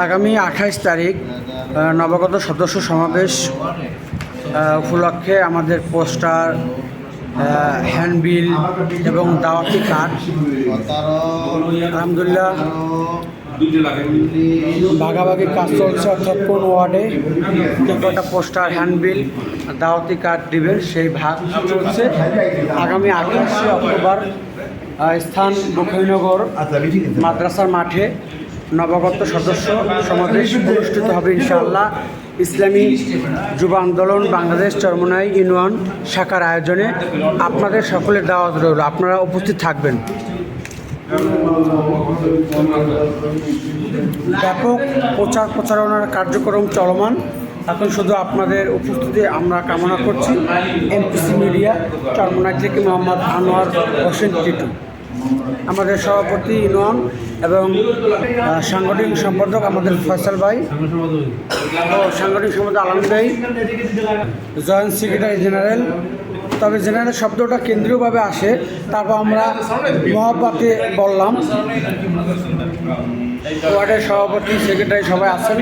আগামী আঠাইশ তারিখ নবাগত সদস্য সমাবেশ উপলক্ষে আমাদের পোস্টার হ্যান্ডবিল এবং দাওয়াতি কার্ড। আলহামদুলিল্লাহ, ভাগাভাগি কাজ চলছে অর্থাৎ কোন ওয়ার্ডে কটা পোস্টার, হ্যান্ডবিল, দাওয়াতি কার্ড দিবেন সেই ভাগ চলছে। আগামী আঠাশে অক্টোবর স্থান বখৈনগর মাদ্রাসার মাঠে নবাগত সদস্য সমাবেশ অনুষ্ঠিত হবে ইনশাআল্লাহ। ইসলামী যুব আন্দোলন, বাংলাদেশ চরমনাই ইউনিয়ন শাখার আয়োজনে আপনাদের সকলের দাওয়াত রইল। আপনারা উপস্থিত থাকবেন। ব্যাপক প্রচার প্রচারণার কার্যক্রম চলমান। এখন শুধু আপনাদের উপস্থিতি আমরা কামনা করছি। এমপিসি মিডিয়া, চরমনাই থেকে মোহাম্মদ আনোয়ার হোসেন টিটু। আমাদের সভাপতি ইউনিয়ন এবং সাংগঠনিক সম্পাদক আমাদের ফয়সাল ভাই ও সাংগঠনিক সম্পাদক আলম ভাই, জয়েন্ট সেক্রেটারি জেনারেল। তবে জেনারেল শব্দটা কেন্দ্রীয়ভাবে আসে, তারপর আমরা মহাপাতে বললাম। ওয়ার্ডের সভাপতি, সেক্রেটারি সবাই আছেন।